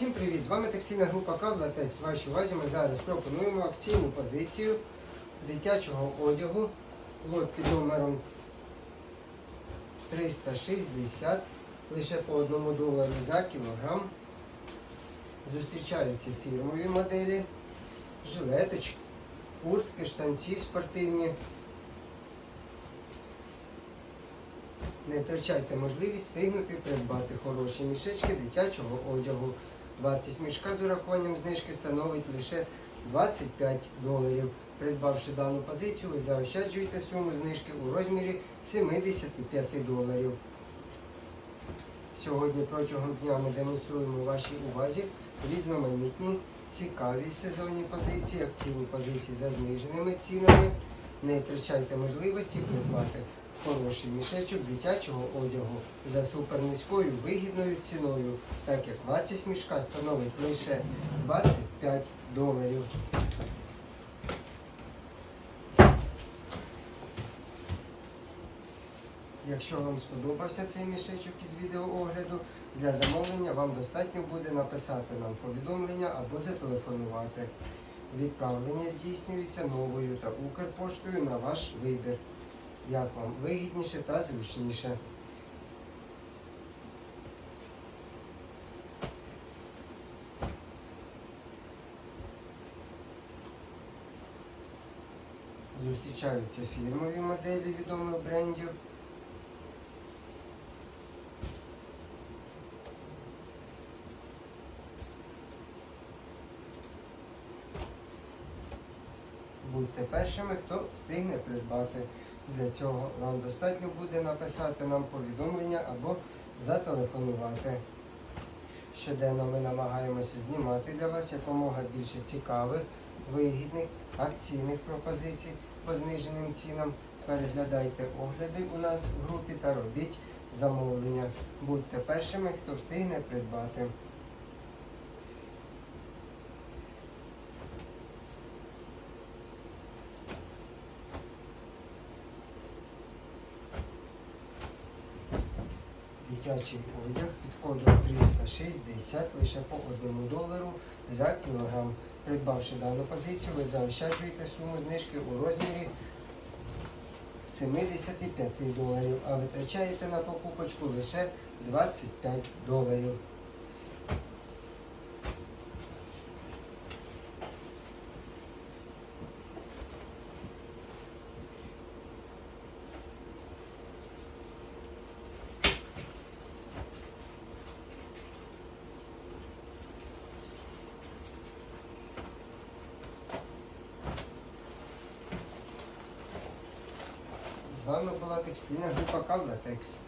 Всім привіт! З вами текстильна група Кавлатекс. Вашій увазі ми зараз пропонуємо акційну позицію дитячого одягу. Лот під номером 360 лише по 1 долару за кілограм. Зустрічаються фірмові моделі, жилеточки, куртки, штанці спортивні. Не втрачайте можливість встигнути придбати хороші мішечки дитячого одягу. Вартість мішка з урахуванням знижки становить лише 25 доларів. Придбавши дану позицію, ви заощаджуєте суму знижки у розмірі 75 доларів. Сьогодні протягом дня ми демонструємо вашій увазі різноманітні, цікаві сезонні позиції, акційні позиції за зниженими цінами. Не втрачайте можливості придбати хороший мішечок дитячого одягу за супернизькою вигідною ціною, так як вартість мішка становить лише 25 доларів. Якщо вам сподобався цей мішечок із відеоогляду, для замовлення вам достатньо буде написати нам повідомлення або зателефонувати. Відправлення здійснюється новою та Укрпоштою на ваш вибір. Як вам вигідніше та зручніше. Зустрічаються фірмові моделі відомих брендів. Будьте першими, хто встигне придбати. Для цього вам достатньо буде написати нам повідомлення або зателефонувати. Щоденно ми намагаємося знімати для вас якомога більше цікавих, вигідних, акційних пропозицій по зниженим цінам. Переглядайте огляди у нас в групі та робіть замовлення. Будьте першими, хто встигне придбати. Дитячий одяг під кодом 360 лише по 1 долару за кілограм. Придбавши дану позицію, ви заощаджуєте суму знижки у розмірі 75 доларів, а витрачаєте на покупочку лише 25 доларів. З вами була текстильна група Кавлатекс.